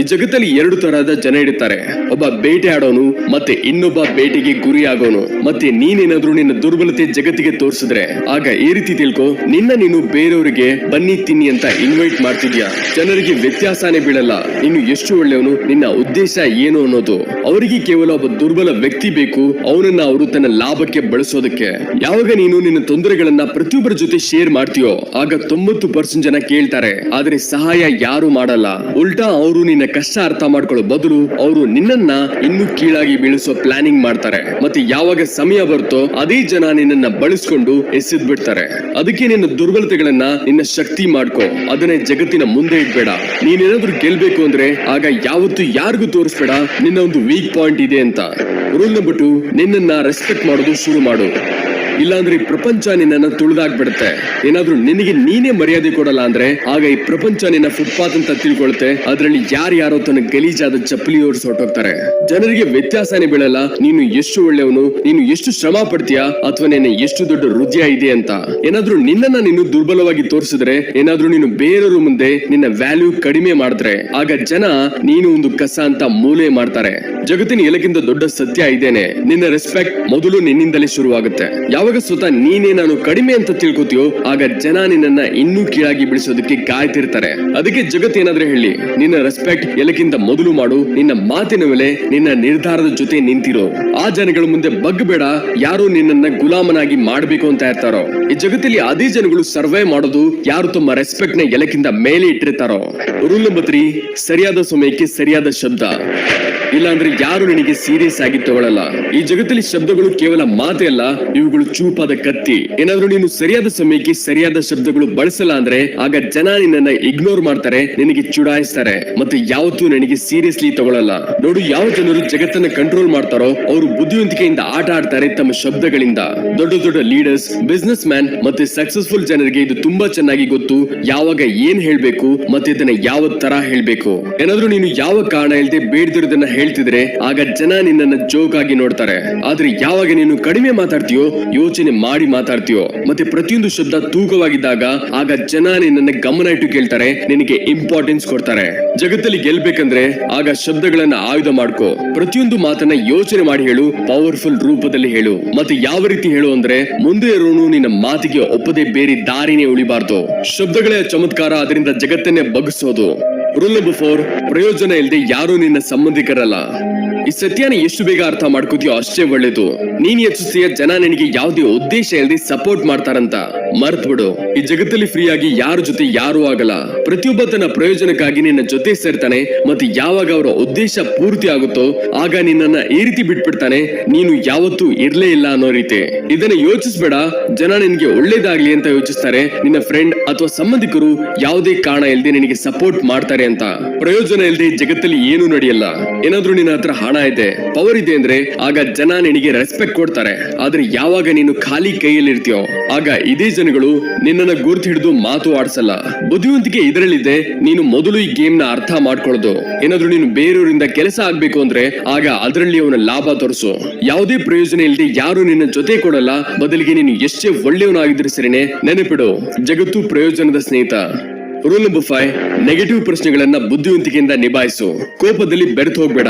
ಈ ಜಗತ್ತಲ್ಲಿ ಎರಡು ತರಹದ ಜನ ಇಡುತ್ತಾರೆ ಒಬ್ಬ ಬೇಟೆ ಆಡೋನು, ಮತ್ತೆ ಇನ್ನೊಬ್ಬ ಬೇಟೆಗೆ ಗುರಿ ಮತ್ತೆ ನೀನೇನಾದ್ರೂ ನಿನ್ನ ದುರ್ಬಲತೆ ಜಗತ್ತಿಗೆ ತೋರಿಸಿದ್ರೆ, ಆಗ ಈ ರೀತಿ ತಿಳ್ಕೊ, ನಿನ್ನ ನೀನು ಬೇರೆಯವರಿಗೆ ಬನ್ನಿ, ತಿನ್ನಿ ಅಂತ ಇನ್ವೈಟ್ ಮಾಡ್ತಿದ್ಯಾ? ಜನರಿಗೆ ವ್ಯತ್ಯಾಸನೇ ಬೀಳಲ್ಲ. ನೀನು ಎಷ್ಟು ಒಳ್ಳೆಯವನು, ನಿನ್ನ ಉದ್ದೇಶ ಏನು ಅನ್ನೋದು. ಅವರಿಗೆ ಕೇವಲ ಒಬ್ಬ ದುರ್ಬಲ ವ್ಯಕ್ತಿ ಬೇಕು. ಅವನನ್ನ ಅವರು ತನ್ನ ಲಾಭಕ್ಕೆ ಬಳಸೋದಕ್ಕೆ. ಯಾವಾಗ ನೀನು ನಿನ್ನ ತೊಂದರೆಗಳನ್ನ ಪ್ರತಿಯೊಬ್ಬರ ಜೊತೆ ಶೇರ್ ಮಾಡ್ತೀಯೋ, ಆಗ ತೊಂಬತ್ತು ಪರ್ಸೆಂಟ್ ಜನ ಕೇಳ್ತಾರೆ. ಆದ್ರೆ ಸಹಾಯ ಯಾರು ಮಾಡಲ್ಲ. ಉಲ್ಟಾ ಅವರು ನಿನ್ನ ಕಷ್ಟ ಅರ್ಥ ಮಾಡ್ಕೊಳ್ಳೋ ಬದಲು ಅವರು ನಿನ್ನನ್ನ ಇನ್ನೂ ಕೀಳಾಗಿ ಬೀಳಿಸೋ ಪ್ಲಾನಿಂಗ್ ಮಾಡ್ತಾರೆ. ಮತ್ತೆ ಯಾವಾಗ ಸಮಯ ಬರುತ್ತೋ ಅದೇ ಜನ ನಿನ್ನನ್ನ ಬಳಸ್ಕೊಂಡು ಎಸೆದ್ ಬಿಡ್ತಾರೆ ಅದಕ್ಕೆ ನಿನ್ನ ದುರ್ಬಲತೆಗಳನ್ನ ನಿನ್ನ ಶಕ್ತಿ ಮಾಡ್ಕೋ. ಅದನ್ನೇ ಜಗತ್ತಿನ ಮುಂದೆ ಇಡ್ಬೇಡ. ನೀನೇನಾದ್ರೂ ಗೆಲ್ಬೇಕು ಅಂದ್ರೆ ಆಗ ಯಾವತ್ತು ಯಾರಿಗೂ ತೋರಿಸ್ಬೇಡ. ನಿನ್ನ ಒಂದು ವೀಕ್ ಪಾಯಿಂಟ್ ಇದೆ ಅಂತ. ರೂಲ್ ನಂಬರ್ ಟು ನಿನ್ನನ್ನ ರೆಸ್ಪೆಕ್ಟ್ ಮಾಡೋದು ಶುರು ಮಾಡು. ಇಲ್ಲಾಂದ್ರೆ ಈ ಪ್ರಪಂಚ ನಿನ್ನ ತುಳಿದಾಗ್ಬಿಡುತ್ತೆ. ಏನಾದ್ರೂ ನಿನಗೆ ನೀನೇ ಮರ್ಯಾದೆ ಕೊಡಲ್ಲ ಅಂದ್ರೆ, ಆಗ ಈ ಪ್ರಪಂಚ ನಿನ್ನ ಫುಟ್ಪಾತ್ ಅಂತ ತಿಳ್ಕೊಳುತ್ತೆ. ಅದ್ರಲ್ಲಿ ಯಾರ್ಯಾರೋ ತನ್ನ ಗಲೀಜಾದ ಚಪ್ಪಲಿ ಓಡಿಸ್ ಹೊರಟೋಗ್ತಾರೆ. ಜನರಿಗೆ ವ್ಯತ್ಯಾಸನೇ ಬೀಳಲ್ಲ. ನೀನು ಎಷ್ಟು ಒಳ್ಳೆಯವನು, ನೀನು ಎಷ್ಟು ಶ್ರಮ ಪಡ್ತೀಯಾ, ಅಥವಾ ನಿನ್ನ ಎಷ್ಟು ದೊಡ್ಡ ಹೃದಯ ಇದೆ ಅಂತ. ಏನಾದ್ರೂ ನಿನ್ನನ್ನ ನೀನು ದುರ್ಬಲವಾಗಿ ತೋರಿಸಿದ್ರೆ, ಏನಾದ್ರೂ ನೀನು ಬೇರೆಯವ್ರ ಮುಂದೆ ನಿನ್ನ ವ್ಯಾಲ್ಯೂ ಕಡಿಮೆ ಮಾಡಿದ್ರೆ, ಆಗ ಜನ ನೀನು ಒಂದು ಕಸ ಅಂತ ಮೂಲೆ ಮಾಡ್ತಾರೆ. ಜಗತ್ತಿನ ಎಲ್ಲಕ್ಕಿಂತ ದೊಡ್ಡ ಸತ್ಯ ಇದೇನೆ. ನಿನ್ನ ರೆಸ್ಪೆಕ್ಟ್ ಮೊದಲು ನಿನ್ನಿಂದಲೇ ಶುರುವಾಗುತ್ತೆ. ಯಾವಾಗ ಸ್ವತಃ ನೀನೇ ನಾನು ಕಡಿಮೆ ಅಂತ ತಿಳ್ಕೊತೀಯೋ, ಆಗ ಜನ ನಿನ್ನನ್ನ ಇನ್ನೂ ಕೀಳಾಗಿ ಬಿಡಿಸೋದಕ್ಕೆ ಕಾಯ್ತಿರ್ತಾರೆ. ಅದಕ್ಕೆ ಜಗತ್ತು ಏನಾದ್ರೆ ಹೇಳಿ, ನಿನ್ನ ರೆಸ್ಪೆಕ್ಟ್ ಎಲ್ಲಕ್ಕಿಂತ ಮೊದಲು ಮಾಡು, ನಿನ್ನ ಮಾತಿನ ಮೇಲೆ ನಿನ್ನ ನಿರ್ಧಾರದ ಜೊತೆ ನಿಂತಿರೋ. ಆ ಜನಗಳ ಮುಂದೆ ಬಗ್ಬೇಡ ಯಾರು ನಿನ್ನನ್ನ ಗುಲಾಮನಾಗಿ ಮಾಡ್ಬೇಕು ಅಂತ ಇರ್ತಾರೋ ಈ ಜಗತ್ತಲ್ಲಿ ಅದೇ ಜನಗಳು ಸರ್ವೇ ಮಾಡೋದು, ಯಾರು ತಮ್ಮ ರೆಸ್ಪೆಕ್ಟ್ನ ಎಲ್ಲಕ್ಕಿಂತ ಮೇಲೆ ಇಟ್ಟಿರ್ತಾರೋ. ರೂಲ್ ನಂಬರ್ ಸರಿಯಾದ ಸಮಯಕ್ಕೆ ಸರಿಯಾದ ಶಬ್ದ. ಇಲ್ಲಾಂದ್ರೆ ಯಾರು ನಿನಗೆ ಸೀರಿಯಸ್ ಆಗಿ ತಗೊಳ್ಳಲ್ಲ ಈ ಜಗತ್ತಲ್ಲಿ ಶಬ್ದಗಳು ಕೇವಲ ಮಾತೇ ಅಲ್ಲ, ಇವುಗಳು ಚೂಪಾದ ಕತ್ತಿ. ಏನಾದ್ರೂ ನೀನು ಸರಿಯಾದ ಸಮಯಕ್ಕೆ ಸರಿಯಾದ ಶಬ್ದಗಳು ಬಳಸಲ್ಲ ಅಂದ್ರೆ ಆಗ ಜನ ನಿನ್ನನ್ನ ಇಗ್ನೋರ್ ಮಾಡ್ತಾರೆ, ನಿನಗೆ ಚುಡಾಯಿಸ್ತಾರೆ. ಮತ್ತೆ ಯಾವತ್ತೂ ನಿನಗೆ ಸೀರಿಯಸ್ಲಿ ತಗೊಳ್ಳಲ್ಲ ನೋಡು, ಯಾವ ಜನರು ಜಗತ್ತನ್ನ ಕಂಟ್ರೋಲ್ ಮಾಡ್ತಾರೋ, ಅವರು ಬುದ್ಧಿವಂತಿಕೆಯಿಂದ ಆಟ ಆಡ್ತಾರೆ ತಮ್ಮ ಶಬ್ದಗಳಿಂದ. ದೊಡ್ಡ ದೊಡ್ಡ ಲೀಡರ್ಸ್ ಬಿಸ್ನೆಸ್ ಮ್ಯಾನ್ ಮತ್ತೆ ಸಕ್ಸಸ್ಫುಲ್ ಜನರಿಗೆ ಇದು ತುಂಬಾ ಚೆನ್ನಾಗಿ ಗೊತ್ತು, ಯಾವಾಗ ಏನ್ ಹೇಳ್ಬೇಕು, ಮತ್ತೆ ಇದನ್ನ ಯಾವ ತರ ಹೇಳ್ಬೇಕು. ಏನಾದ್ರೂ ನೀನು ಯಾವ ಕಾರಣ ಇಲ್ಲದೆ ಬೇಡ್ದಿರೋದನ್ನ ಹೇಳ್ತಿದ್ರೆ, ಆಗ ಜನ ನಿನ್ನನ್ನ ಜೋಕಾಗಿ ನೋಡ್ತಾರೆ. ಆದ್ರೆ ಯಾವಾಗ ನೀನು ಕಡಿಮೆ ಮಾತಾಡ್ತೀಯೋ, ಯೋಚನೆ ಮಾಡಿ ಮಾತಾಡ್ತೀಯೋ, ಮತ್ತೆ ಪ್ರತಿಯೊಂದು ಶಬ್ದ ತೂಕವಾಗಿದ್ದಾಗ, ಆಗ ಜನ ನಿನ್ನನ್ನ ಗಮನ ಇಟ್ಟು ಕೇಳ್ತಾರೆ, ನಿನಗೆ ಇಂಪಾರ್ಟೆನ್ಸ್ ಕೊಡ್ತಾರೆ. ಜಗತ್ತಲ್ಲಿ ಗೆಲ್ಬೇಕಂದ್ರೆ, ಆಗ ಶಬ್ದಗಳನ್ನ ಆಯುಧ ಮಾಡ್ಕೋ. ಪ್ರತಿಯೊಂದು ಮಾತನ್ನ ಯೋಚನೆ ಮಾಡಿ ಹೇಳು ಪವರ್ಫುಲ್ ರೂಪದಲ್ಲಿ ಹೇಳು. ಮತ್ತೆ ಯಾವ ರೀತಿ ಹೇಳು ಅಂದ್ರೆ, ಮುಂದೆ ಇರೋನು ನಿನ್ನ ಮಾತಿಗೆ ಒಪ್ಪದೆ ಬೇರೆ ದಾರಿನೇ ಉಳಿಬಾರ್ದು. ಶಬ್ದಗಳೇ ಚಮತ್ಕಾರ, ಅದರಿಂದ ಜಗತ್ತನ್ನೇ ಬಗ್ಗಿಸೋದು. ರೂಲ್ ನಂಬರ್ ಫೋರ್ ಪ್ರಯೋಜನ ಇಲ್ಲದೆ ಯಾರು ನಿನ್ನ ಸಂಬಂಧಿಕರಲ್ಲ. ಈ ಸತ್ಯನ ಎಷ್ಟು ಬೇಗ ಅರ್ಥ ಮಾಡ್ಕೋತೀಯೋ ಅಷ್ಟೇ ಒಳ್ಳೇದು. ನೀನ್ ಯೋಚಿಸ್ತೀಯ ಜನ ನಿನಗೆ ಯಾವುದೇ ಉದ್ದೇಶ ಇಲ್ಲದೆ ಸಪೋರ್ಟ್ ಮಾಡ್ತಾರಂತ. ಮರ್ತ್ ಬಿಡು. ಈ ಜಗತ್ತಲ್ಲಿ ಫ್ರೀ ಆಗಿ ಯಾರ ಜೊತೆ ಯಾರು ಆಗಲ್ಲ. ಪ್ರತಿಯೊಬ್ಬ ತನ್ನ ಪ್ರಯೋಜನಕ್ಕಾಗಿ ನಿನ್ನ ಜೊತೆ ಸೇರ್ತಾನೆ ಮತ್ತೆ ಯಾವಾಗ ಅವರ ಉದ್ದೇಶ ಪೂರ್ತಿ ಆಗುತ್ತೋ ಆಗ ನಿನ್ನನ್ನ ಈ ರೀತಿ ಬಿಟ್ಬಿಡ್ತಾನೆ. ನೀನು ಯಾವತ್ತೂ ಇರ್ಲೇ ಇಲ್ಲ ಅನ್ನೋ ರೀತಿ. ಇದನ್ನ ಯೋಚಿಸ್ಬೇಡ. ಜನ ನಿನ್ಗೆ ಒಳ್ಳೇದಾಗ್ಲಿ ಅಂತ ಯೋಚಿಸ್ತಾರೆ. ನಿನ್ನ ಫ್ರೆಂಡ್ ಅಥವಾ ಸಂಬಂಧಿಕರು ಯಾವುದೇ ಕಾರಣ ಇಲ್ಲದೆ ನಿನಗೆ ಸಪೋರ್ಟ್ ಮಾಡ್ತಾರೆ ಅಂತ. ಪ್ರಯೋಜನ ಇಲ್ಲದೆ ಜಗತ್ತಲ್ಲಿ ಏನು ನಡೆಯಲ್ಲ. ಏನಾದ್ರೂ ನಿನ್ನ ಹತ್ರ ಹಣ ಇದೆ ಪವರ್ ಇದೆ ಅಂದ್ರೆ ಆಗ ಜನ ನಿನಗೆ ರೆಸ್ಪೆಕ್ಟ್ ಕೊಡ್ತಾರೆ. ಆದ್ರೆ ಯಾವಾಗ ನೀನು ಖಾಲಿ ಕೈಯಲ್ಲಿ ಇರ್ತೀಯೋ ಆಗ ಇದೇ ಜನಗಳು ನಿನ್ನನ್ನು ಗುರ್ತು ಹಿಡಿದು ಮಾತು ಆಡ್ಸಲ್ಲ. ಬುದ್ಧಿವಂತಿಕೆ ಇದರಲ್ಲಿದೆ, ನೀನು ಮೊದಲು ಈ ಗೇಮ್ನ ಅರ್ಥ ಮಾಡ್ಕೊಳ್ಳೋದು. ಏನಾದ್ರೂ ನೀನು ಬೇರೆಯವರಿಂದ ಕೆಲಸ ಆಗ್ಬೇಕು ಅಂದ್ರೆ ಆಗ ಅದರಲ್ಲಿ ಅವನ ಲಾಭ ತೋರಿಸು. ಯಾವುದೇ ಪ್ರಯೋಜನ ಇಲ್ಲದೆ ಯಾರು ನಿನ್ನ ಜೊತೆ ಕೊಡಲ್ಲ. ಬದಲಿಗೆ ನೀನು ಎಷ್ಟೇ ಒಳ್ಳೆಯವನಾಗಿದ್ರೆ ಸರಿನೆ, ನೆನಪಿಡು, ಜಗತ್ತು ಪ್ರಯೋಜನದ ಸ್ನೇಹಿತ. ರೂಲ್ ನಂಬರ್ ಫೈವ್ ನೆಗೆಟಿವ್ ಪ್ರಶ್ನೆಗಳನ್ನ ಬುದ್ಧಿವಂತಿಕೆಯಿಂದ ನಿಭಾಯಿಸು. ಕೋಪದಲ್ಲಿ ಬೆರೆತು ಹೋಗ್ಬೇಡ.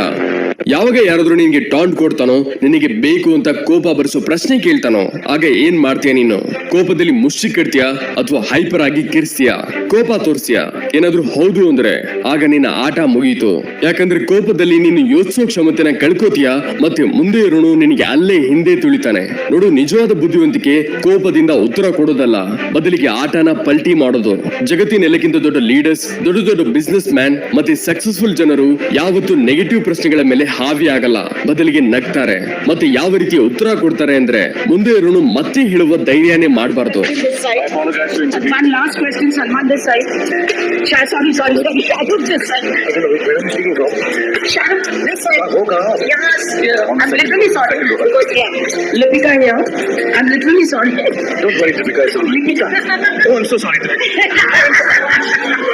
ಯಾವಾಗ ಯಾರಾದ್ರೂ ನಿನ್ಗೆ ಟಾಂಟ್ ಕೊಡ್ತಾನೋ, ನಿನಗೆ ಬೇಕು ಅಂತ ಕೋಪ ಬರಿಸೋ ಪ್ರಶ್ನೆ ಕೇಳ್ತಾನೋ, ಆಗ ಏನ್ ಮಾಡ್ತೀಯ ನೀನು? ಕೋಪದಲ್ಲಿ ಮುಷ್ಟಿ ಕಟ್ತೀಯಾ ಅಥವಾ ಹೈಪರ್ ಆಗಿ ಕಿರ್ಸ್ತೀಯ? ಕೋಪ ತೋರಿಸ್ತೀಯ? ಏನಾದ್ರೂ ಹೌದು ಅಂದ್ರೆ ಆಗ ನಿನ್ನ ಆಟ ಮುಗೀತು. ಯಾಕಂದ್ರೆ ಕೋಪದಲ್ಲಿ ನೀನು ಯೋಚಿಸೋ ಕ್ಷಮತೆನ ಕಳ್ಕೋತೀಯ ಮತ್ತೆ ಮುಂದೆ ಇರೋನು ನಿನಗೆ ಅಲ್ಲೇ ಹಿಂದೆ ತುಳಿತಾನೆ. ನೋಡು, ನಿಜವಾದ ಬುದ್ಧಿವಂತಿಕೆ ಕೋಪದಿಂದ ಉತ್ತರ ಕೊಡೋದಲ್ಲ. ಬದಲಿಗೆ ಆಟನ ಪಲ್ಟಿ ಮಾಡೋದು. ಜಗತ್ತಿನ ಎಲ್ಲಕ್ಕಿಂತ ದೊಡ್ಡ ಲೀಡರ್ಸ್ ದೊಡ್ಡ ದೊಡ್ಡ ಬಿಸ್ನೆಸ್ ಮ್ಯಾನ್ ಮತ್ತೆ ಸಕ್ಸಸ್ಫುಲ್ ಜನರು ಯಾವತ್ತೂ ನೆಗೆಟಿವ್ ಪ್ರಶ್ನೆಗಳ ಮೇಲೆ ಹಾವಿ ಆಗಲ್ಲ ಬದಲಿಗೆ ನಗ್ತಾರೆ. ಮತ್ತೆ ಯಾವ ರೀತಿ ಉತ್ತರ ಕೊಡ್ತಾರೆ ಅಂದ್ರೆ ಮುಂದೆ ಋಣ ಮತ್ತೆ ಹೇಳುವ ಧೈರ್ಯನೇ ಮಾಡಬಾರ್ದು.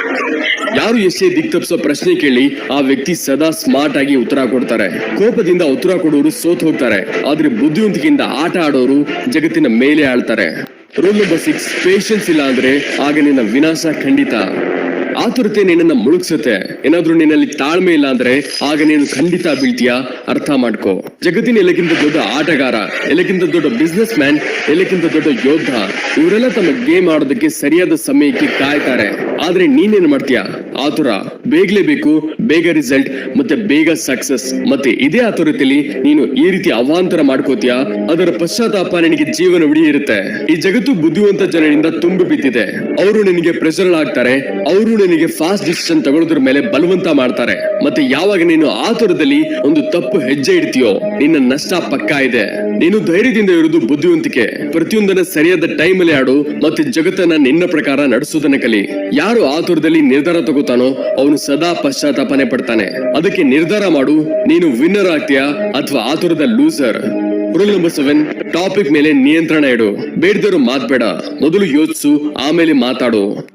ಯಾರು ಎಷ್ಟೇ ದಿಕ್ ತಪ್ಪಿಸೋ ಪ್ರಶ್ನೆ ಕೇಳಿ ಆ ವ್ಯಕ್ತಿ ಸದಾ ಸ್ಮಾರ್ಟ್ ಆಗಿ ಉತ್ತರ ಕೊಡ್ತಾರೆ. ಕೋಪದಿಂದ ಉತ್ತರ ಕೊಡೋರು ಸೋತ್ ಹೋಗ್ತಾರೆ. ಆದ್ರೆ ಬುದ್ಧಿವಂತಿಕೆಯಿಂದ ಆಟ ಆಡೋರು ಜಗತ್ತಿನ ಮೇಲೆ ಆಳ್ತಾರೆ. ರೂಲ್ ನಂಬರ್ ಸಿಕ್ಸ್ ಪೇಷನ್ಸ್ ಇಲ್ಲ ಅಂದ್ರೆ ಆಗ ನಿನ್ನ ವಿನಾಶ ಖಂಡಿತ. ಆತುರತೆ ನಿನ್ನನ್ನ ಮುಳುಗ್ಸತ್ತೆ. ಏನಾದ್ರೂ ನಿನ್ನಲ್ಲಿ ತಾಳ್ಮೆ ಇಲ್ಲ ಅಂದ್ರೆ ಆಗ ನೀನು ಖಂಡಿತ ಬೀಳ್ತೀಯಾ. ಅರ್ಥ ಮಾಡ್ಕೊ. ಜಗತ್ತಿನ ಎಲ್ಲಕ್ಕಿಂತ ದೊಡ್ಡ ಆಟಗಾರ, ಎಲ್ಲಕ್ಕಿಂತ ದೊಡ್ಡ ಬಿಸ್ನೆಸ್ ಮ್ಯಾನ್ ಎಲ್ಲಕ್ಕಿಂತ ದೊಡ್ಡ ಯೋಧ ಇವರೆಲ್ಲ ತಮ್ಮ ಗೇಮ್ ಆಡೋದಕ್ಕೆ ಸರಿಯಾದ ಸಮಯಕ್ಕೆ ಕಾಯ್ತಾರೆ. ಆದ್ರೆ ನೀನೇನ್ ಮಾಡ್ತೀಯಾ? ಆತುರ ಬೇಗಲೇ ಬೇಕು, ಬೇಗ ರಿಸಲ್ಟ್ ಮತ್ತೆ ಬೇಗ ಸಕ್ಸಸ್ ಮತ್ತೆ ಇದೇ ಆತುರತೆಯಲ್ಲಿ ನೀನು ಈ ರೀತಿ ಅವಾಂತರ ಮಾಡ್ಕೋತೀಯ? ಅದರ ಪಶ್ಚಾತ್ತಾಪ ನಿನಗೆ ಜೀವನ ಉಡಿ ಇರುತ್ತೆ ಈ ಜಗತ್ತು ಬುದ್ಧಿವಂತ ಜನರಿಂದ ತುಂಬಿ ಬಿದ್ದಿದೆ. ಅವರು ನಿನಗೆ ಪ್ರೆಷರ್ ಆಗ್ತಾರೆ. ಅವರು ನಿನಗೆ ಫಾಸ್ಟ್ ಡಿಸಿಷನ್ ತಗೊಳ್ಳೋದ್ರ ಮೇಲೆ ಬಲವಂತ ಮಾಡ್ತಾರೆ. ಮತ್ತೆ ಯಾವಾಗ ನೀನು ಆತುರದಲ್ಲಿ ಒಂದು ತಪ್ಪು ಹೆಜ್ಜೆ ಇಡ್ತೀಯೋ, ನಿನ್ನ ನಷ್ಟ ಪಕ್ಕಾ ಇದೆ. ನೀನು ಧೈರ್ಯದಿಂದ ಇರುವುದು ಬುದ್ಧಿವಂತಿಕೆ. ಪ್ರತಿಯೊಂದನ್ನ ಸರಿಯಾದ ಟೈಮ್ ಅಲ್ಲಿ ಆಡು, ಮತ್ತೆ ಜಗತ್ತನ್ನ ನಿನ್ನ ಪ್ರಕಾರ ನಡೆಸೋದನ್ನ ಕಲಿ. ಯಾರು ಆತುರದಲ್ಲಿ ನಿರ್ಧಾರ ತಗೋತಾನೋ ಅವನು ಸದಾ ಪಶ್ಚಾತ್ತಾಪನೆ ಪಡ್ತಾನೆ. ಅದಕ್ಕೆ ನಿರ್ಧಾರ ಮಾಡು, ನೀನು ವಿನ್ನರ್ ಆಗ್ತೀಯಾ ಅಥವಾ ಆತುರದ loser rule number seven topic ಮೇಲೆ ನಿಯಂತ್ರಣ ಇಡು. ಬೇಡದರು ಮಾತ್ಬೇಡ ಮೊದಲು ಯೋಚಿಸು, ಆಮೇಲೆ ಮಾತಾಡು.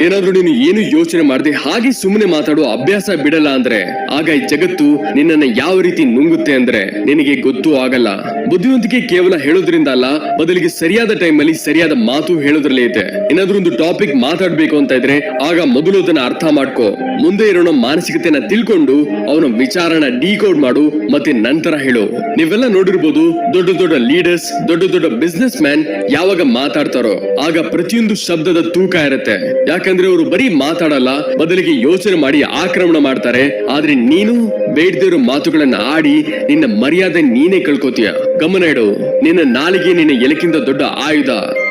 ಏನಾದ್ರೂ ನೀನು ಏನು ಯೋಚನೆ ಮಾಡದೆ, ಹಾಗೆ ಸುಮ್ಮನೆ ಮಾತಾಡೋ ಅಭ್ಯಾಸ ಬಿಡಲ್ಲ ಅಂದ್ರೆ, ಆಗ ಈ ಜಗತ್ತು ನಿನ್ನನ್ನ ಯಾವ ರೀತಿ ನುಂಗುತ್ತೆ ಅಂದ್ರೆ ನಿನಗೆ ಗೊತ್ತೂ ಆಗಲ್ಲ. ಬುದ್ಧಿವಂತಿಕೆ ಕೇವಲ ಹೇಳೋದ್ರಿಂದ ಅಲ್ಲ, ಬದಲಿಗೆ ಸರಿಯಾದ ಟೈಮ್ ಅಲ್ಲಿ ಸರಿಯಾದ ಮಾತು ಹೇಳೋದ್ರಲ್ಲೇ ಇದೆ. ಏನಾದ್ರೂ ಒಂದು ಟಾಪಿಕ್ ಮಾತಾಡ್ಬೇಕು ಅಂತ ಇದ್ರೆ, ಆಗ ಮೊದಲು ಅದನ್ನ ಅರ್ಥ ಮಾಡ್ಕೋ. ಮುಂದೆ ಇರೋಣ ಮಾನಸಿಕತೆನ ತಿಳ್ಕೊಂಡು, ಅವನ ವಿಚಾರನ ಡಿಕೋಡ್ ಮಾಡು, ಮತ್ತೆ ನಂತರ ಹೇಳು. ನೀವೆಲ್ಲ ನೋಡಿರ್ಬೋದು, ದೊಡ್ಡ ದೊಡ್ಡ ಲೀಡರ್ಸ್, ದೊಡ್ಡ ದೊಡ್ಡ ಬಿಸ್ನೆಸ್ ಮ್ಯಾನ್ ಯಾವಾಗ ಮಾತಾಡ್ತಾರೋ, ಆಗ ಪ್ರತಿಯೊಂದು ಶಬ್ದದ ತೂಕ ಇರುತ್ತೆ. ಯಾಕಂದ್ರೆ ಅವರು ಬರೀ ಮಾತಾಡಲ್ಲ, ಬದಲಿಗೆ ಯೋಚನೆ ಮಾಡಿ ಆಕ್ರಮಣ ಮಾಡ್ತಾರೆ. ಆದ್ರೆ ನೀನು ಬೇಡದಿರೋ ಮಾತುಗಳನ್ನ ಆಡಿ ನಿನ್ನ ಮರ್ಯಾದೆ ನೀನೇ ಕಳ್ಕೊತೀಯ. ಗಮನ ಇಡು, ನಿನ್ನ ನಾಲಿಗೆ ನಿನ್ನ ಎಲಕ್ಕಿಂತ ದೊಡ್ಡ ಆಯುಧ.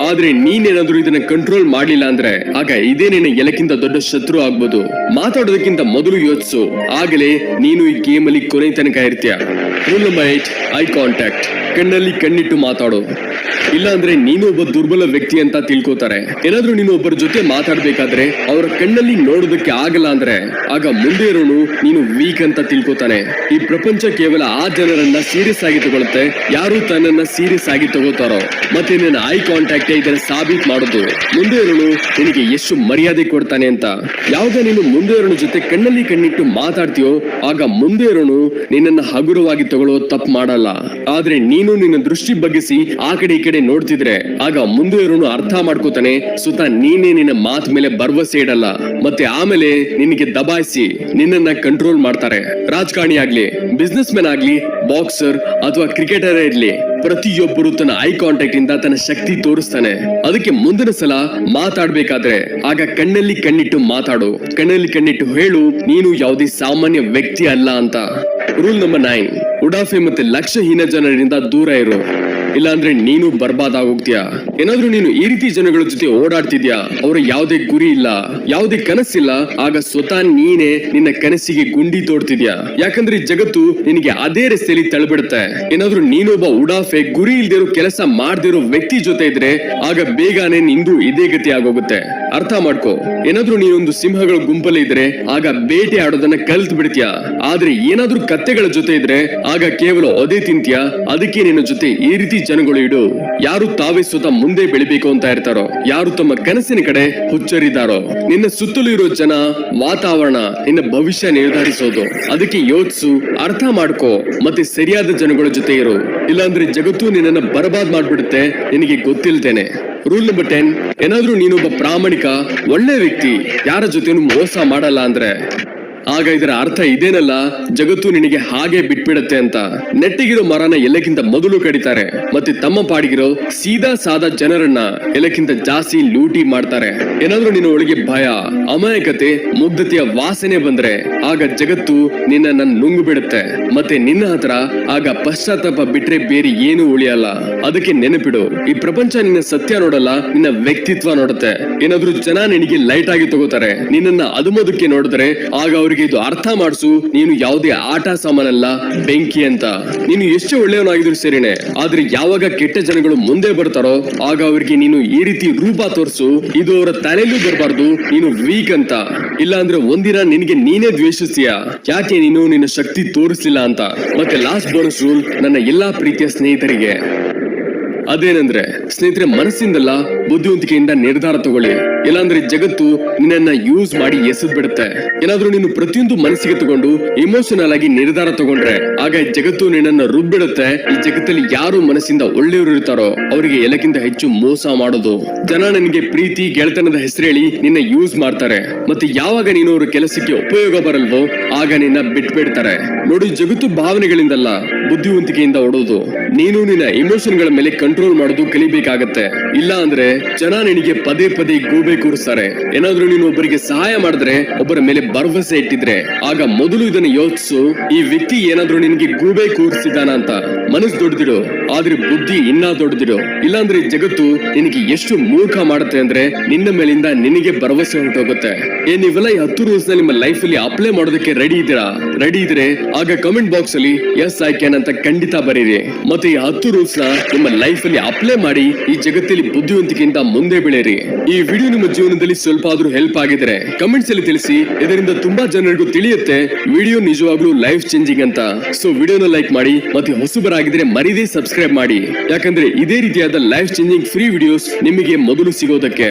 ಆದ್ರೆ ನೀನೇನಾದ್ರೂ ಇದನ್ನ ಕಂಟ್ರೋಲ್ ಮಾಡ್ಲಿಲ್ಲ ಅಂದ್ರೆ, ಆಗ ಇದೇ ನಿನ್ನ ಎಲಕ್ಕಿಂತ ದೊಡ್ಡ ಶತ್ರು ಆಗ್ಬೋದು. ಮಾತಾಡೋದಕ್ಕಿಂತ ಮೊದಲು ಯೋಚಿಸು. ಆಗಲೇ ನೀನು ಈ ಗೇಮ್ ಅಲ್ಲಿ ಕೊನೆ ತನಕ ಇರ್ತೀಯ. ಐ ಕಾಂಟ್ಯಾಕ್ಟ್ ಕಣ್ಣಲ್ಲಿ ಕಣ್ಣಿಟ್ಟು ಮಾತಾಡು. ಇಲ್ಲ ಅಂದ್ರೆ ನೀನು ಒಬ್ಬ ದುರ್ಬಲ ವ್ಯಕ್ತಿ ಅಂತ ತಿಳ್ಕೊತಾರೆ. ಏನಾದ್ರೂ ನೀನು ಒಬ್ಬರ ಜೊತೆ ಮಾತಾಡ್ಬೇಕಾದ್ರೆ ಅವರ ಕಣ್ಣಲ್ಲಿ ನೋಡೋದಕ್ಕೆ ಆಗಲ್ಲ ಅಂದ್ರೆ ಆಗ ಮುಂದೆ ಇರೋನು ನೀನು ವೀಕ್ ಅಂತ ತಿಳ್ಕೊತಾನೆ. ಈ ಪ್ರಪಂಚ ಕೇವಲ ಆ ಜನರನ್ನ ಸೀರಿಯಸ್ ಆಗಿ ತಗೊಳುತ್ತೆ ಯಾರು ತನ್ನನ್ನ ಸೀರಿಯಸ್ ಆಗಿ ತಗೋತಾರೋ ಮತ್ತೆ ನನ್ನ ಐ ಕಾಂಟ್ಯಾಕ್ಟ್ ಇದನ್ನ ಸಾಬೀತ್ ಮಾಡುದು. ಮುಂದೆ ಇರೋನು ನಿನಗೆ ಎಷ್ಟು ಮರ್ಯಾದೆ ಕೊಡ್ತಾನೆ ಅಂತ. ಯಾವಾಗ ನೀನು ಮುಂದೆ ಇರೋನ ಜೊತೆ ಕಣ್ಣಲ್ಲಿ ಕಣ್ಣಿಟ್ಟು ಮಾತಾಡ್ತೀಯೋ, ಆಗ ಮುಂದೆ ಇರೋನು ನಿನ್ನನ್ನ ಹಗುರವಾಗಿ ತಗೊಳ್ಳೋ ತಪ್ಪು ಮಾಡಲ್ಲ. ಆದ್ರೆ ನೀನು ನಿನ್ನ ದೃಷ್ಟಿ ಬಗ್ಗಿಸಿ ಆ ಕಡೆ ಈ ಕಡೆ ನೋಡ್ತಿದ್ರೆ, ಆಗ ಮುಂದೆ ಇರೋನು ಅರ್ಥ ಮಾಡ್ಕೋತಾನೆ, ಸುತ ನೀನೇ ನಿನ್ನ ಮಾತ್ ಮೇಲೆ ಭರವಸೆ ಇಡಲ್ಲ, ಮತ್ತೆ ಆಮೇಲೆ ನಿನಗೆ ದಬಾಯಿಸಿ ನಿನ್ನನ್ನ ಕಂಟ್ರೋಲ್ ಮಾಡ್ತಾರೆ. ರಾಜಕಾರಣಿ ಆಗ್ಲಿ ಬಿಸ್ನೆಸ್ ಮ್ಯಾನ್ ಆಗ್ಲಿ ಬಾಕ್ಸರ್ ಅಥವಾ ಕ್ರಿಕೆಟರ್ ಇರ್ಲಿ, ಪ್ರತಿಯೊಬ್ಬರು ತನ್ನ ಐ ಕಾಂಟ್ಯಾಕ್ಟ್ ಇಂದ ತನ್ನ ಶಕ್ತಿ ತೋರಿಸ್ತಾನೆ. ಅದಕ್ಕೆ ಮುಂದಿನ ಸಲ ಮಾತಾಡ್ಬೇಕಾದ್ರೆ, ಆಗ ಕಣ್ಣಲ್ಲಿ ಕಣ್ಣಿಟ್ಟು ಮಾತಾಡು. ಕಣ್ಣಲ್ಲಿ ಕಣ್ಣಿಟ್ಟು ಹೇಳು, ನೀನು ಯಾವುದೇ ಸಾಮಾನ್ಯ ವ್ಯಕ್ತಿ ಅಲ್ಲ ಅಂತ. ರೂಲ್ ನಂಬರ್ ನೈನ್ ಉಡಾಫೆ ಮತ್ತೆ ಲಕ್ಷ್ಯಹೀನ ಜನರಿಂದ ದೂರ ಇರು. ಇಲ್ಲಾಂದ್ರೆ ನೀನು ಬರ್ಬಾದ್ ಆಗೋಗ್ತೀಯಾ. ಏನಾದ್ರೂ ನೀನು ಈ ರೀತಿ ಜನಗಳ ಜೊತೆ ಓಡಾಡ್ತಿದ್ಯಾ? ಅವ್ರ ಯಾವ್ದೇ ಗುರಿ ಇಲ್ಲ, ಯಾವ್ದೇ ಕನಸಿಲ್ಲ. ಆಗ ಸ್ವತಃ ನೀನೇ ನಿನ್ನ ಕನಸಿಗೆ ಗುಂಡಿ ತೋಡ್ತಿದ್ಯಾ? ಯಾಕಂದ್ರೆ ಜಗತ್ತು ನಿನಗೆ ಅದೇ ರಸ್ತೆಯಲ್ಲಿ ತಳ್ಬಿಡುತ್ತೆ. ಏನಾದ್ರೂ ನೀನೊಬ್ಬ ಉಡಾಫೆ, ಗುರಿ ಇಲ್ದಿರೋ ಕೆಲಸ ಮಾಡ್ದಿರೋ ವ್ಯಕ್ತಿ ಜೊತೆ ಇದ್ರೆ ಆಗ ಬೇಗನೆ ನಿಂದು ಇದೇ ಗತಿ ಆಗೋಗುತ್ತೆ. ಅರ್ಥ ಮಾಡ್ಕೋ. ಏನಾದ್ರೂ ನೀನೊಂದು ಸಿಂಹಗಳ ಗುಂಪಲ್ಲಿ ಇದ್ರೆ, ಆಗ ಬೇಟೆ ಆಡೋದನ್ನ ಕಲ್ತ್ ಬಿಡ್ತೀಯ? ಆದ್ರೆ ಏನಾದ್ರೂ ಕತ್ತೆಗಳ ಜೊತೆ ಇದ್ರೆ, ಆಗ ಕೇವಲ ಅದೇ ತಿಂತೀಯಾ? ಅದಕ್ಕೆ ನಿನ್ನ ಜೊತೆ ಈ ರೀತಿ ಜನಗಳು ಇಡು. ಯಾರು ತಾವೇ ಸ್ವತಃ ಮುಂದೆ ಬೆಳಿಬೇಕು ಅಂತ ಇರ್ತಾರೋ, ಯಾರು ತಮ್ಮ ಕನಸಿನ ಕಡೆ ಹುಚ್ಚರಿದ್ದಾರೋ, ನಿನ್ನ ಸುತ್ತಲೂ ಇರೋ ಜನ ವಾತಾವರಣ, ನಿನ್ನ ಭವಿಷ್ಯ ನಿರ್ಧರಿಸೋದು. ಅದಕ್ಕೆ ಯೋಚಿಸು, ಅರ್ಥ ಮಾಡ್ಕೋ. ಮತ್ತೆ ಸರಿಯಾದ ಜನಗಳ ಜೊತೆ ಇರು. ಇಲ್ಲಾಂದ್ರೆ ಜಗತ್ತು ನಿನ್ನನ್ನ ಬರಬಾದ್ ಮಾಡ್ಬಿಡುತ್ತೆ. ನಿನಗೆ ಗೊತ್ತಿಲ್ದೇನೆ. ರೂಲ್ ನಂಬರ್ ಟೆನ್ ಏನಾದ್ರೂ ನೀನೊಬ್ಬ ಪ್ರಾಮಾಣಿಕ ಒಳ್ಳೆ ವ್ಯಕ್ತಿ ಯಾರ ಜೊತೆನೂ ಮೋಸ ಮಾಡಲ್ಲ ಅಂದ್ರೆ? ಆಗ ಇದರ ಅರ್ಥ ಇದೇನಲ್ಲ? ಜಗತ್ತು ನಿನಗೆ ಹಾಗೆ ಬಿಟ್ಬಿಡತ್ತೆ ಅಂತ. ನೆಟ್ಟಿಗಿರೋ ಮರನ ಎಲ್ಲಕ್ಕಿಂತ ಮೊದಲು ಕಡಿತಾರೆ. ಮತ್ತೆ ತಮ್ಮ ಪಾಡಿಗಿರೋ ಸೀದಾ ಸಾದಾ ಜನರನ್ನ ಎಲ್ಲಕ್ಕಿಂತ ಜಾಸ್ತಿ ಲೂಟಿ ಮಾಡ್ತಾರೆ. ಏನಾದ್ರೂ ನಿನ್ನ ಒಳಗೆ ಭಯ, ಅಮಾಯಕತೆ, ಮುಗ್ಧತೆಯ ವಾಸನೆ ಬಂದ್ರೆ ಆಗ ಜಗತ್ತು ನಿನ್ನನ್ನ ನುಂಗು ಬಿಡುತ್ತೆ ಮತ್ತೆ ನಿನ್ನ ಹತ್ರ ಆಗ ಪಶ್ಚಾತ್ತಾಪ ಬಿಟ್ರೆ ಬೇರೆ ಏನು ಉಳಿಯಲ್ಲ. ಅದಕ್ಕೆ ನೆನಪಿಡು, ಈ ಪ್ರಪಂಚ ನಿನ್ನ ಸತ್ಯ ನೋಡಲ್ಲ, ನಿನ್ನ ವ್ಯಕ್ತಿತ್ವ ನೋಡುತ್ತೆ. ಏನಾದ್ರೂ ಜನ ನಿನಗೆ ಲೈಟ್ ಆಗಿ ತಗೋತಾರೆ. ನಿನ್ನನ್ನ ಅದುಮದಕ್ಕೆ ನೋಡಿದ್ರೆ ಆಗ ಅವರಿಗೆ ಇದು ಅರ್ಥ ಮಾಡಿಸು, ನೀನು ಯಾವುದೇ ಆಟ ಸಾಮಾನಲ್ಲ, ಬೆಂಕಿ ಅಂತ. ನೀನು ಎಷ್ಟು ಒಳ್ಳೆಯವನಾಗಿದ್ರು ಸರಿನೆ, ಆದ್ರೆ ಯಾವಾಗ ಕೆಟ್ಟ ಜನಗಳು ಮುಂದೆ ಬರ್ತಾರೋ, ಆಗ ಅವರಿಗೆ ನೀನು ಈ ರೀತಿ ರೂಪ ತೋರಿಸು, ಇದು ಅವರ ತಲೆಯಲ್ಲೂ ಬರಬಾರ್ದು, ನೀನು ವೀಕ್ ಅಂತ. ಇಲ್ಲ ಅಂದ್ರೆ ಒಂದಿನ ನಿನಗೆ ನೀನೇ ದ್ವೇಷಿಸ್ತೀಯ. ಯಾಕೆ ನೀನು ನಿನ್ನ ಶಕ್ತಿ ತೋರಿಸಲಿಲ್ಲ ಅಂತ. ಮತ್ತೆ ಲಾಸ್ಟ್ ಬೋನಸ್ ರೂಲ್ ನನ್ನ ಎಲ್ಲಾ ಪ್ರೀತಿಯ ಸ್ನೇಹಿತರಿಗೆ. ಅದೇನಂದ್ರೆ, ಸ್ನೇಹಿತರೆ, ಮನಸ್ಸಿಂದಲ್ಲ ಬುದ್ಧಿವಂತಿಕೆಯಿಂದ ನಿರ್ಧಾರ ತಗೊಳ್ಳಿ. ಇಲ್ಲಾಂದ್ರೆ ಜಗತ್ತು ನಿನ್ನನ್ನ ಯೂಸ್ ಮಾಡಿ ಎಸೆದ್ ಬಿಡುತ್ತೆ. ಏನಾದ್ರೂ ನೀನು ಪ್ರತಿಯೊಂದು ಮನಸ್ಸಿಗೆ ತಗೊಂಡು ಇಮೋಷನಲ್ ಆಗಿ ನಿರ್ಧಾರ ತಗೊಂಡ್ರೆ, ಆಗ ಜಗತ್ತು ನಿನ್ನನ್ನ ರುಬ್ಬಿಡುತ್ತೆ. ಈ ಜಗತ್ತಲ್ಲಿ ಯಾರು ಮನಸ್ಸಿಂದ ಒಳ್ಳೆಯವರು ಇರ್ತಾರೋ, ಅವರಿಗೆ ಎಲ್ಲಕ್ಕಿಂತ ಹೆಚ್ಚು ಮೋಸ ಮಾಡೋದು. ಜನ ನಿನಗೆ ಪ್ರೀತಿ, ಗೆಳೆತನದ ಹೆಸರು ಹೇಳಿ ನಿನ್ನ ಯೂಸ್ ಮಾಡ್ತಾರೆ. ಮತ್ತೆ ಯಾವಾಗ ನೀನು ಅವ್ರ ಕೆಲಸಕ್ಕೆ ಉಪಯೋಗ ಬರಲ್ವೋ, ಆಗ ನಿನ್ನ ಬಿಟ್ಬಿಡ್ತಾರೆ. ನೋಡಿ, ಜಗತ್ತು ಭಾವನೆಗಳಿಂದಲ್ಲ ಬುದ್ಧಿವಂತಿಕೆಯಿಂದ ಓಡೋದು. ನೀನು ನಿನ್ನ ಇಮೋಷನ್ಗಳ ಮೇಲೆ ಕಂಟ್ರೋಲ್ ಮಾಡೋದು ಕಲಿಬೇಕಾಗತ್ತೆ. ಇಲ್ಲ ಅಂದ್ರೆ ಜನ ನಿನಗೆ ಪದೇ ಪದೇ ಗೂಬೆ ಕೂರಿಸ್ತಾರೆ. ಏನಾದ್ರೂ ನೀನು ಒಬ್ಬರಿಗೆ ಸಹಾಯ ಮಾಡಿದ್ರೆ ಒಬ್ಬರ ಮೇಲೆ ಭರವಸೆ ಇಟ್ಟಿದ್ರೆ. ಆಗ ಮೊದಲು ಇದನ್ನ ಯೋಚಿಸು, ಈ ವ್ಯಕ್ತಿ ಏನಾದ್ರೂ ನಿನಗೆ ಗೂಬೆ ಕೂರಿಸಿದಾನ ಅಂತ ಮನಸ್ಸು ದೊಡ್ಡದಿಡು ಆದ್ರೆ ಬುದ್ಧಿ ಇನ್ನ ದೊಡ್ಡದಿಡು ಇಲ್ಲಾಂದ್ರೆ ಜಗತ್ತು ನಿನಗೆ ಎಷ್ಟು ಮೂರ್ಖ ಮಾಡುತ್ತೆ ಅಂದ್ರೆ ನಿನ್ನ ಮೇಲಿಂದ ನಿನಗೆ ಭರವಸೆ ಹೊರಟೋಗುತ್ತೆ ಏ, ನೀವೆಲ್ಲ ಈ ಹತ್ತು ರೂಲ್ಸ್ನ ನಿಮ್ಮ ಲೈಫ್ ಅಲ್ಲಿ ಅಪ್ಲೈ ಮಾಡೋದಕ್ಕೆ ರೆಡಿ ಇದ್ದೀರಾ? ರೆಡಿ ಇದ್ರೆ ಆಗ ಕಮೆಂಟ್ ಬಾಕ್ಸ್ ಅಲ್ಲಿ ಎಸ್, ಐ, ಕ್ಯಾನ್ ಅಂತ ಖಂಡಿತ ಬರೀರಿ. ಮತ್ತೆ ಈ ಹತ್ತು ರೂಲ್ಸ್ನ ನಿಮ್ಮ ಲೈಫ್ ಅಲ್ಲಿ ಅಪ್ಲೈ ಮಾಡಿ ಈ ಜಗತ್ತಲ್ಲಿ ಬುದ್ಧಿವಂತಿಕೆಯಿಂದ ಮುಂದೆ ಬೆಳೆಯಿರಿ. ಈ ವಿಡಿಯೋ ನಿಮ್ಮ ಜೀವನದಲ್ಲಿ ಸ್ವಲ್ಪ ಆದ್ರೂ ಹೆಲ್ಪ್ ಆಗಿದ್ರೆ ಕಮೆಂಟ್ಸ್ ಅಲ್ಲಿ ತಿಳಿಸಿ, ಇದರಿಂದ ತುಂಬಾ ಜನರಿಗೂ ತಿಳಿಯುತ್ತೆ ವಿಡಿಯೋ ನಿಜವಾಗ್ಲೂ ಲೈಫ್ ಚೇಂಜಿಂಗ್ ಅಂತ. ಸೊ ವಿಡಿಯೋನ ಲೈಕ್ ಮಾಡಿ, ಮತ್ತೆ ಹೊಸಬರಾಗಿದ್ರೆ ಮರಿದೇ ಸಬ್ಸ್ಕ್ರೈಬ್ ಮಾಡಿ. ಯಾಕಂದ್ರೆ ಇದೇ ರೀತಿಯಾದ ಲೈಫ್ ಚೇಂಜಿಂಗ್ ಫ್ರೀ ವಿಡಿಯೋಸ್ ನಿಮಗೆ ಮೊದಲು ಸಿಗೋದಕ್ಕೆ.